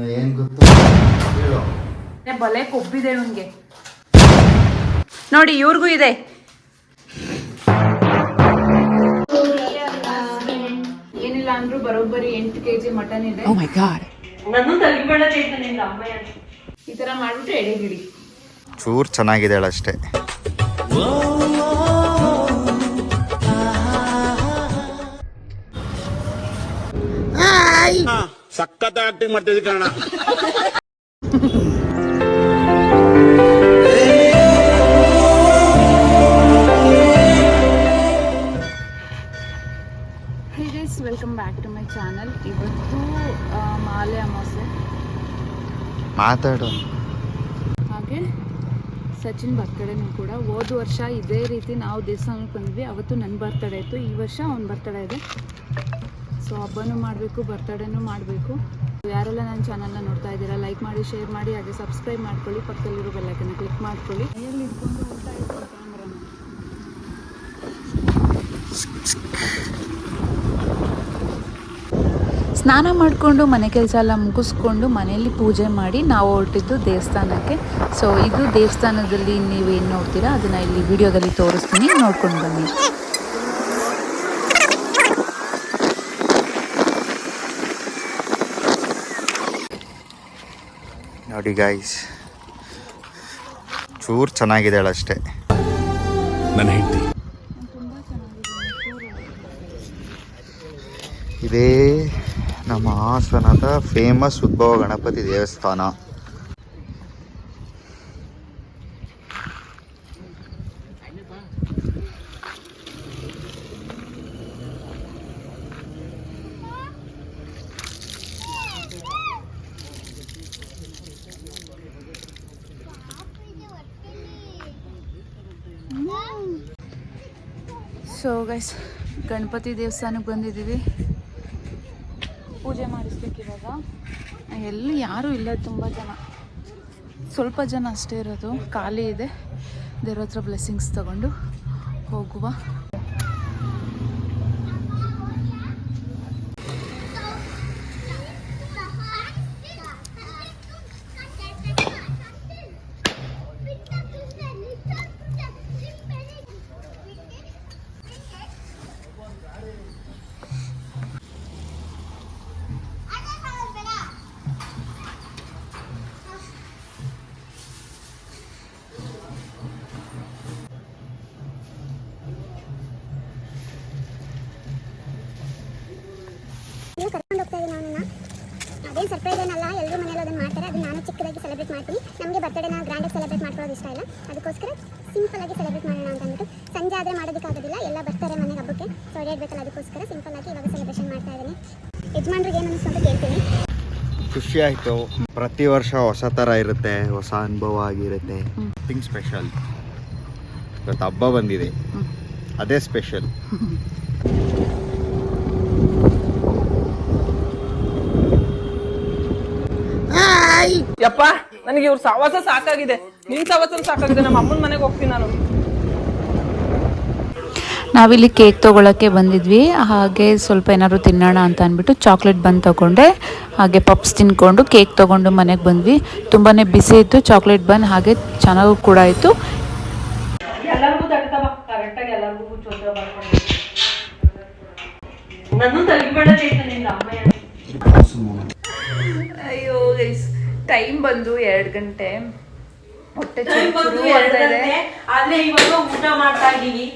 ಏನ್ ಗೊತ್ತು? ಹೇಳು. ಬಲೆ ಕೊಬ್ಬಿದೆ ಇವನ್ಗೆ. ನೋಡಿ ಇವ್ರಿಗೂ ಇದೆ. ಏನಿಲ್ಲ ಅಂದ್ರೂ ಬರೋಬ್ಬರಿ ಎಂಟು ಕೆಜಿ ಮಟನ್ ಇದೆ. ಈ ತರ ಮಾಡ್ಬಿಟ್ಟು ಎಡೆಗಿಡಿ. ಚೂರ್ ಚೆನ್ನಾಗಿದೆ ಅಷ್ಟೇ. ಸಖತ್ ಆಕ್ಟಿಂಗ್ ಮಾಡ್ತಿದ್ದೆ ಕಣ welcome back to my channel ಇವತ್ತು ಮಾಲೆ ಅಮಾಸೆ. ಮಾತಾಡು. ಹಾಗೆ ಸಚಿನ್ ಬರ್ತಡೇನೂ ಕೂಡ ಹೋದ ವರ್ಷ ಇದೇ ರೀತಿ ನಾವು ದೇವಸ್ಥಾನಕ್ಕೆ ಬಂದ್ವಿ. ಅವತ್ತು ನನ್ನ ಬರ್ತಡೇ ಇತ್ತು. ಈ ವರ್ಷ ಅವ್ನ ಬರ್ತಡೇ ಇದೆ. ಸೊ ಹಬ್ಬನೂ ಮಾಡಬೇಕು ಬರ್ತಡೇನೂ ಮಾಡಬೇಕು. ಯಾರೆಲ್ಲ ನನ್ನ ಚಾನಲ್ನ ನೋಡ್ತಾ ಇದ್ದೀರಾ ಲೈಕ್ ಮಾಡಿ ಶೇರ್ ಮಾಡಿ, ಹಾಗೆ ಸಬ್ಸ್ಕ್ರೈಬ್ ಮಾಡ್ಕೊಳ್ಳಿ. ಪಕ್ಕದಲ್ಲಿರೋ ಬೆಲ್ಲೈಕನ್ನ ಕ್ಲಿಕ್ ಮಾಡ್ಕೊಳ್ಳಿ. ಕೈಯಲ್ಲಿ ಇಟ್ಕೊಂಡು ಊಟ ಸ್ನಾನ ಮಾಡಿಕೊಂಡು ಮನೆ ಕೆಲಸ ಎಲ್ಲ ಮುಗಿಸ್ಕೊಂಡು ಮನೆಯಲ್ಲಿ ಪೂಜೆ ಮಾಡಿ ನಾವು ಹೊರಟಿದ್ದು ದೇವಸ್ಥಾನಕ್ಕೆ. ಸೊ ಇದು ದೇವಸ್ಥಾನದಲ್ಲಿ ನೀವೇನು ನೋಡ್ತೀರಾ, ಅದನ್ನು ಇಲ್ಲಿ ವಿಡಿಯೋದಲ್ಲಿ ತೋರಿಸ್ತೀನಿ. ನೋಡ್ಕೊಂಡು ಬನ್ನಿ. ನೋಡಿ ಗಾಯ್ಸ್ ಚೂರ್ ಚೆನ್ನಾಗಿದ್ದಾಳೆ ಅಷ್ಟೇ. ನನ್ನ ಹೆಂಡತಿ. ಇದೇ ನಮ್ಮ ಹಾಸನದ ಫೇಮಸ್ ಉದ್ಭವ ಗಣಪತಿ ದೇವಸ್ಥಾನ. ಸೊ ಗೈಸ್ ಗಣಪತಿ ದೇವಸ್ಥಾನಕ್ಕೆ ಬಂದಿದ್ದೀವಿ. ಪೂಜೆ ಮಾಡಿಸ್ಬೇಕಿವಾಗ ಎಲ್ಲಿ ಯಾರೂ ಇಲ್ಲ ತುಂಬ ಜನ. ಸ್ವಲ್ಪ ಜನ ಅಷ್ಟೇ ಇರೋದು. ಖಾಲಿ ಇದೆ. ದೇವ್ರ ಹತ್ರ ಬ್ಲೆಸ್ಸಿಂಗ್ಸ್ ತಗೊಂಡು ಹೋಗುವ. ಸರ್ಪ್ರೈಸ್ ಏನಲ್ಲ ಎಲ್ಲರೂ ಮನೇಲಿ ಅದನ್ನು ಮಾಡ್ತಾರೆ. ಅದನ್ನ ನಾನು ಚಿಕ್ಕದಾಗಿ ಸೆಲೆಬ್ರೇಟ್ ಮಾಡ್ತೀನಿ. ನಮಗೆ ಬರ್ತಡೇನ ಗ್ರ್ಯಾಂಡಾಗಿ ಸೆಲೆಬ್ರೇಟ್ ಮಾಡ್ಕೊಳ್ಳೋದು ಇಷ್ಟ ಇಲ್ಲ. ಅದಕ್ಕೋಸ್ಕರ ಸಿಂಪಲ್ ಆಗಿ ಸೆಲೆಬ್ರೇಟ್ ಮಾಡೋಣ ಅಂತ ಅಂದ್ಬಿಟ್ಟು ಸಂಜೆ ಆದರೆ ಮಾಡೋದಕ್ಕಾಗೋದಿಲ್ಲ ಎಲ್ಲ ಬರ್ತಾರೆ ಮನೆಗೆ ಹಬ್ಬಕ್ಕೆ. ಸೊ ಬೇಕಲ್ಲ ಅದಕ್ಕೋಸ್ಕರ ಸಿಂಪಲ್ ಆಗಿ ಇವಾಗ ಸೆಲೆಬ್ರೇಷನ್ ಮಾಡ್ತಾ ಇದ್ದೀನಿ. ಯಜಮಾನ್ರಿಗೆ ಏನು ಅನಿಸ್ತು ಅಂತ ಕೇಳ್ತೀನಿ. ಖುಷಿ ಆಯಿತು. ಪ್ರತಿ ವರ್ಷ ಹೊಸ ಥರ ಇರುತ್ತೆ ಹೊಸ ಅನುಭವ ಆಗಿರುತ್ತೆ. ಥಿಂಗ್ ಸ್ಪೆಷಲ್ ಇವತ್ತು ಹಬ್ಬ ಬಂದಿದೆ. ಅದೇ ಸ್ಪೆಷಲ್ ಯಪ್ಪ ನನಗೆ ಇವ್ರ ಸವಾಸ ಸಾಕಾಗಿದೆ. ನಿನ್ ಸವಾಸ ಸಾಕಾಗಿದೆ. ನಮ್ಮ ಅಮ್ಮನ ಮನೆಗೆ ಹೋಗ್ತೀನಿ ನಾನು. ನಾವಿಲ್ಲಿ ಕೇಕ್ ತೊಗೊಳಕ್ಕೆ ಬಂದಿದ್ವಿ. ಹಾಗೆ ಸ್ವಲ್ಪ ಏನಾದ್ರು ತಿನ್ನೋಣ ಅಂತ ಅಂದ್ಬಿಟ್ಟು ಚಾಕ್ಲೇಟ್ ಬಂದು ತಗೊಂಡೆ. ಹಾಗೆ ಪಪ್ಸ್ ತಿನ್ಕೊಂಡು ಕೇಕ್ ತಗೊಂಡು ಮನೆಗೆ ಬಂದ್ವಿ. ತುಂಬಾ ಬಿಸಿ ಇತ್ತು. ಚಾಕ್ಲೇಟ್ ಬನ್ ಹಾಗೆ ಚೆನ್ನಾಗೂ ಕೂಡ ಇತ್ತು ಅಯ್ಯೋ ಟೈಮ್ ಬಂದು ಎರಡು ಗಂಟೆ. ಹೊಟ್ಟೆ ಆದ್ರೆ ಇವಾಗ ಊಟ ಮಾಡ್ತಾ ಇದೀವಿ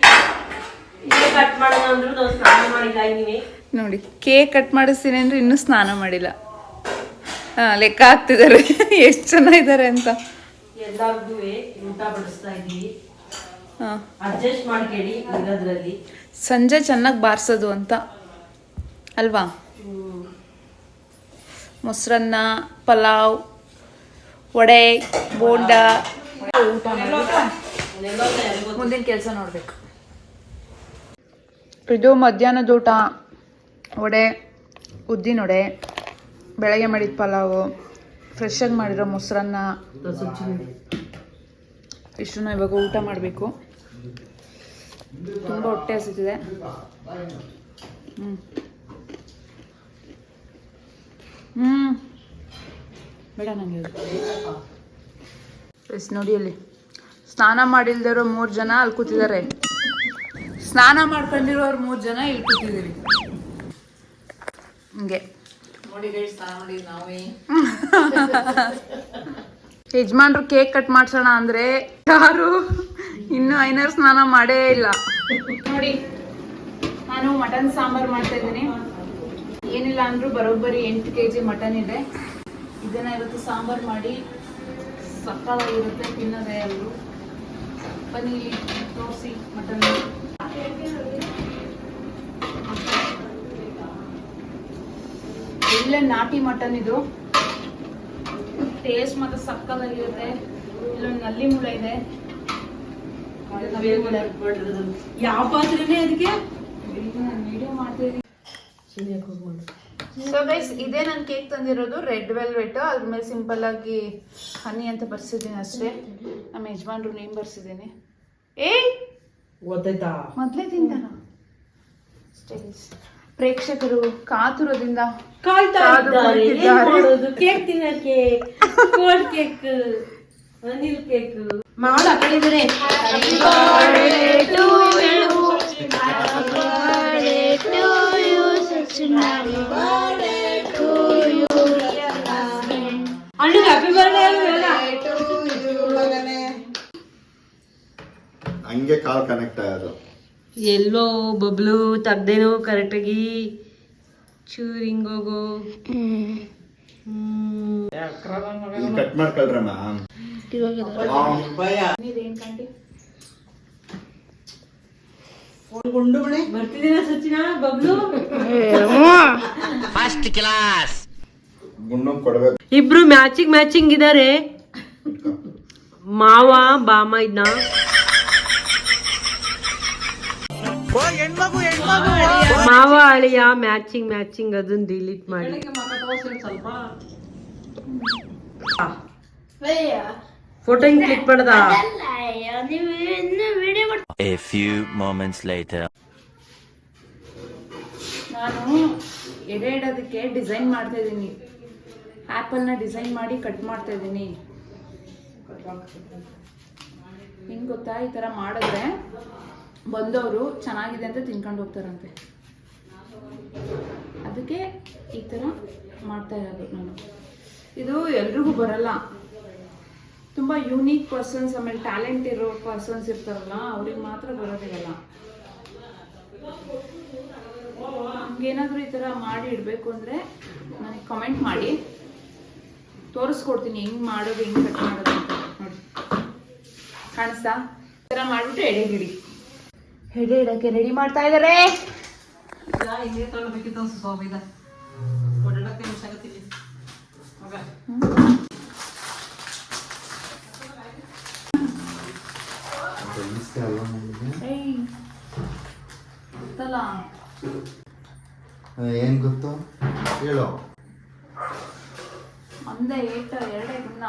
ಕಟ್ ಮಾಡೋಣ ಅಂದ್ರು ನಾವು ಸ್ನಾನ ಮಾಡಿಲ್ಲ ಇದೀವಿ ನೋಡಿ ಕೇಕ್ ಕಟ್ ಮಾಡಿಸ್ತೀನಿ ಅಂದ್ರೆ ಇನ್ನೂ ಸ್ನಾನ ಮಾಡಿಲ್ಲ. ಹಾ ಲೆಕ್ಕ ಹಾಕ್ತಿದ್ದಾರೆ. ಎಷ್ಟು ಜನ ಇದ್ದಾರೆ ಅಂತ. ಎಲ್ಲಾರ್ಗೂ ಊಟ ಬಡಿಸ್ತಾ ಇದೀವಿ ಹಾಂ. ಅಡ್ಜಸ್ಟ್ ಮಾಡ್ಕೊಳ್ಳಿ ಇರೋದ್ರಲ್ಲಿ. ಸಂಜೆ ಚೆನ್ನಾಗಿ ಬಾರಿಸೋದು ಅಂತ. ಅಲ್ವಾ? ಮೊಸರನ್ನ ಪಲಾವ್ ವಡೆ ಬೋಂಡ. ಮುಂದಿನ ಕೆಲಸ ನೋಡ್ಬೇಕು. ಇದು ಮಧ್ಯಾಹ್ನದ ಊಟ. ವಡೆ ಉದ್ದಿನ ವಡೆ ಬೆಳಗ್ಗೆ ಮಾಡಿದ ಪಲಾವು ಆಗಿ ಮಾಡಿರೋ ಮೊಸರನ್ನ. ಇಷ್ಟನ್ನು ಇವಾಗ ಊಟ ಮಾಡಬೇಕು. ತುಂಬ ಹೊಟ್ಟೆ ಹಸಿತಿದೆ. ಹ್ಞೂ ಹ್ಞೂ ಬೇಡ ನನಗೆ ಎಸ್ ನೋಡಿ ಅಲ್ಲಿ. ಸ್ನಾನ ಮಾಡಿಲ್ದಿರೋ ಮೂರು ಜನ ಅಲ್ಲಿ ಕೂತಿದ್ದಾರೆ. ಸ್ನಾನ ಮಾಡ್ಕೊಂಡಿರೋರು ಮೂರು ಜನ ಇಲ್ಲಿ ಕೂತಿದ್ದೀರಿ. ಹಿಂಗೆ. ಯಜಮಾನ್ರು ಕೇಕ್ ಕಟ್ ಮಾಡ್ಸೋಣ ಅಂದ್ರೆ ಯಾರು ಇನ್ನು ಐನರ್ ಸ್ನಾನ ಮಾಡೇ ಇಲ್ಲ. ನೋಡಿ ನಾನು ಮಟನ್ ಸಾಂಬಾರ್ ಮಾಡ್ತಾ ಇದ್ದೀನಿ. ಏನಿಲ್ಲ ಅಂದ್ರೂ ಬರೋಬ್ಬರಿ ಎಂಟು ಕೆ ಜಿ ಮಟನ್ ಇದೆ. ಇದನ್ನ ಇವತ್ತು ಸಾಂಬಾರ್ ಮಾಡಿ ಸಕ್ಕತ್ತಾಗಿರುತ್ತೆ ತಿನ್ನೋದೇ ಅವರು ಬನ್ನಿ ತೋರಿಸಿ ಮಟನ್. ಒಳ್ಳೆ ನಾಟಿ ಮಟನ್ ಇದು. ಟೇಸ್ಟ್ ಮಾತ್ರ ಸಕ್ಕತ್ತಾಗಿರುತ್ತೆ ಇಲ್ಲೊಂದು ನಲ್ಲಿ ಮುಳ ಇದೆ. ಯಾವ ಪಾತ್ರೆನೇ ಅದಕ್ಕೆ? ವಿಡಿಯೋ ಮಾಡ್ತೀರಿ ಸೊ ಗೈಸ್ ಇದೇ ನಾನು ಕೇಕ್ ತಂದಿರೋದು ರೆಡ್ ವೆಲ್ವೆಟ್ ಅದ್ರ ಮೇಲೆ ಸಿಂಪಲ್ ಆಗಿ ಹನಿ ಅಂತ ಬರ್ಸಿದ್ದೀನಿ ಅಷ್ಟೇ. ನಮ್ಮ ಯಜಮಾನ್ರು ನೇಮ್ ಬರ್ಸಿದ್ದೀನಿ ಏಯ್! ಗೊತ್ತಾಯ್ತಾ? ಮೊದಲೇ ತಿಂತಾನ ಅಷ್ಟೇ ಪ್ರೇಕ್ಷಕರು ಕಾತುರದಿಂದ ಕಾಯ್ತಾ ಇದ್ದಾರೆ. ಏನ್ ಕುಳಿತಿದ್ದಾರೆ. ಮಾಡೋದು? ಕೇಕ್ ತಿನ್ನಕ್ಕೆ. ಕೋಲ್ಡ್ ಕೇಕ್ ಅನಿಲ್ ಕೇಕ್ ಮಾಡ ಹಂಗೆ ಕಾಲ್ ಕನೆಕ್ಟ್ ಆಗೋದು. ಎಲ್ಲೋ ಬಬ್ಲು ತೆಗ್ದೇನೋ ಕರೆಕ್ಟಾಗಿ ಚೂರಿಂಗೋಗೋ ಕಟ್ ಮಾಡ್ಕೊಳ್ರಮ್ಮ. ಬರ್ತಿದ್ದೀನ ಸಚಿನ ಬಬ್ಲು? ಕೊಡ್ಬೇಕು. ಇಬ್ರು ಮ್ಯಾಚಿಂಗ್ ಮ್ಯಾಚಿಂಗ್ ಇದಾರೆ. ಮಾವ ಬಾಮ ಇದ್ನ. ಮಾವ ಅಳಿಯ ಮ್ಯಾಚಿಂಗ್ ಮ್ಯಾಚಿಂಗ್ ಅದನ್ನ ಡಿಲೀಟ್ ಮಾಡಿ. ಫೋಟೋ ಹಿಂಗ್ ಕ್ಲಿಕ್ ಮಾಡ್ದ? A few moments later. ನಾನು ಎಡೆ ಇಡೋದಕ್ಕೆ ಡಿಸೈನ್ ಮಾಡ್ತಾ ಇದ್ದೀನಿ. ಆ್ಯಪಲ್ನ ಡಿಸೈನ್ ಮಾಡಿ ಕಟ್ ಮಾಡ್ತಾ ಇದ್ದೀನಿ. ಹೆಂಗೆ ಗೊತ್ತಾ? ಈ ತರ ಮಾಡಿದ್ರೆ ಬಂದವರು ಚೆನ್ನಾಗಿದೆ ಅಂತ ತಿನ್ಕೊಂಡು ಹೋಗ್ತಾರಂತೆ. ಅದಕ್ಕೆ ಈ ತರ ಮಾಡ್ತಾ ಇರೋದು ನಾನು. ಇದು ಎಲ್ರಿಗೂ ಬರಲ್ಲ. ತುಂಬ ಯೂನಿಕ್ ಪರ್ಸನ್ಸ್ ಆಮೇಲೆ ಟ್ಯಾಲೆಂಟ್ ಇರೋ ಪರ್ಸನ್ಸ್ ಇರ್ತಾರಲ್ಲ ಅವ್ರಿಗೆ ಮಾತ್ರ ಬರೋದಿರಲ್ಲ. ಏನಾದರೂ ಈ ಥರ ಮಾಡಿ ಇಡಬೇಕು ಅಂದರೆ ನನಗೆ ಕಮೆಂಟ್ ಮಾಡಿ. ತೋರಿಸ್ಕೊಡ್ತೀನಿ ಹೆಂಗೆ ಮಾಡೋದು ಹೆಂಗೆ ಕಟ್ ಮಾಡೋದು ಅಂತ. ನೋಡಿ. ಕಾಣಿಸ್ತಾ? ಈ ಥರ ಮಾಡಿಬಿಟ್ಟು ಎಡೆಗಿಡಿ ಎಡೆ ಇಡೋಕ್ಕೆ ರೆಡಿ ಮಾಡ್ತಾ ಇದ್ದಾರೆ ಗೊತ್ತಲ್ಲ ಏನ್ ಗೊತ್ತು? ಹೇಳು. ಒಂದೇ ಏಟ ಎರಡೇ ದಿನ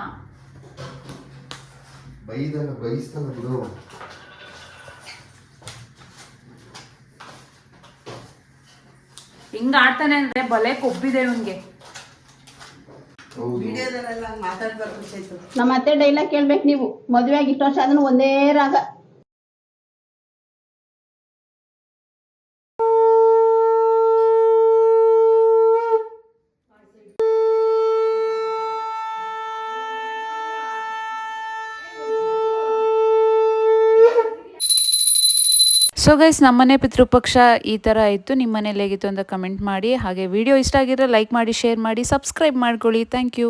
ಬೈದಲ್ಲ ಬೈಸ್ತಲ್ಲ ಬಿಡು. ಹಿಂಗ ಆಡ್ತಾನೆ ಅಂದ್ರೆ ಬಲೆ ಕೊಬ್ಬಿದೆ ಇವನ್ಗೆ. ನಮ್ಮ ಅತ್ತೆ ಡೈಲಾಗ್ ಕೇಳ್ಬೇಕು ನೀವು. ಮದುವೆ ಆಗಿ ಇಷ್ಟು ವರ್ಷ ಅದನ್ನ ಒಂದೇ ರಾಗ. ಸೊ ಗೈಸ್ ನಮ್ಮನೆ ಪಿತೃಪಕ್ಷ ಈ ಥರ ಇತ್ತು. ನಿಮ್ಮ ಮನೇಲಿ ಹೇಗಿತ್ತು ಅಂತ ಕಮೆಂಟ್ ಮಾಡಿ. ಹಾಗೆ ವಿಡಿಯೋ ಇಷ್ಟ ಆಗಿದ್ರೆ ಲೈಕ್ ಮಾಡಿ ಶೇರ್ ಮಾಡಿ ಸಬ್ಸ್ಕ್ರೈಬ್ ಮಾಡ್ಕೊಳ್ಳಿ. Thank you